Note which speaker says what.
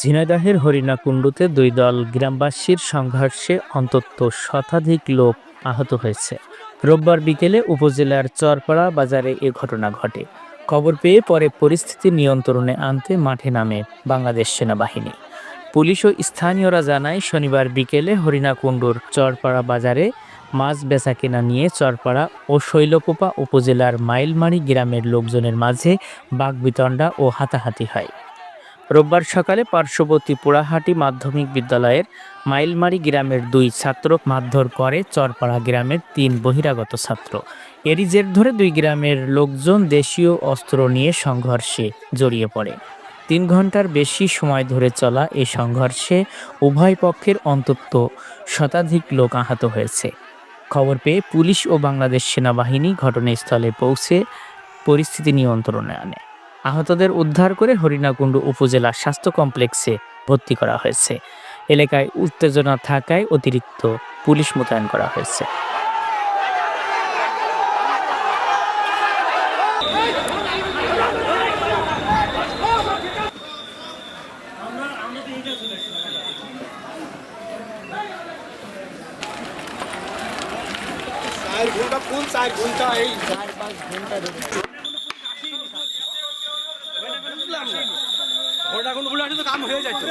Speaker 1: ঝিনাইদহের হরিণাকুণ্ডুতে দুই দল গ্রামবাসীর সংঘর্ষে অন্তত শতাধিক লোক আহত হয়েছে। রোববার বিকেলে উপজেলার চরপাড়া বাজারে এ ঘটনা ঘটে। খবর পেয়ে পরে পরিস্থিতি নিয়ন্ত্রণে আনতে মাঠে নামে বাংলাদেশ সেনাবাহিনী। পুলিশ ও স্থানীয়রা জানায়, শনিবার বিকেলে হরিণাকুণ্ডুর চরপাড়া বাজারে মাছ বেচা কেনা নিয়ে চরপাড়া ও শৈলকোপা উপজেলার মাইলমারি গ্রামের লোকজনের মাঝে বাগবিতণ্ডা ও হাতাহাতি হয়। রোববার সকালে পার্শ্ববর্তী পোড়াহাটি মাধ্যমিক বিদ্যালয়ের মাইলমারি গ্রামের দুই ছাত্র মারধর করে চরপাড়া গ্রামের তিন বহিরাগত ছাত্র। এরই জের ধরে দুই গ্রামের লোকজন দেশীয় অস্ত্র নিয়ে সংঘর্ষে জড়িয়ে পড়ে। তিন ঘণ্টার বেশি সময় ধরে চলা এই সংঘর্ষে উভয় পক্ষের অন্তত শতাধিক লোক আহত হয়েছে। খবর পেয়ে পুলিশ ও বাংলাদেশ সেনাবাহিনী ঘটনাস্থলে পৌঁছে পরিস্থিতি নিয়ন্ত্রণে আনে। আহতদের উদ্ধার করে হরিণাকুণ্ডু উপজেলা স্বাস্থ্য কমপ্লেক্সে ভর্তি করা হয়েছে। এলাকায় উত্তেজনা থাকায় অতিরিক্ত পুলিশ মোতায়েন করা হয়েছে।
Speaker 2: চার ঘণ্টা ফুল চার ঘণ্টা? এই চার পাঁচ ঘণ্টা ঘণ্টা কোনো বলে তো কাম হয়ে যাচ্ছে।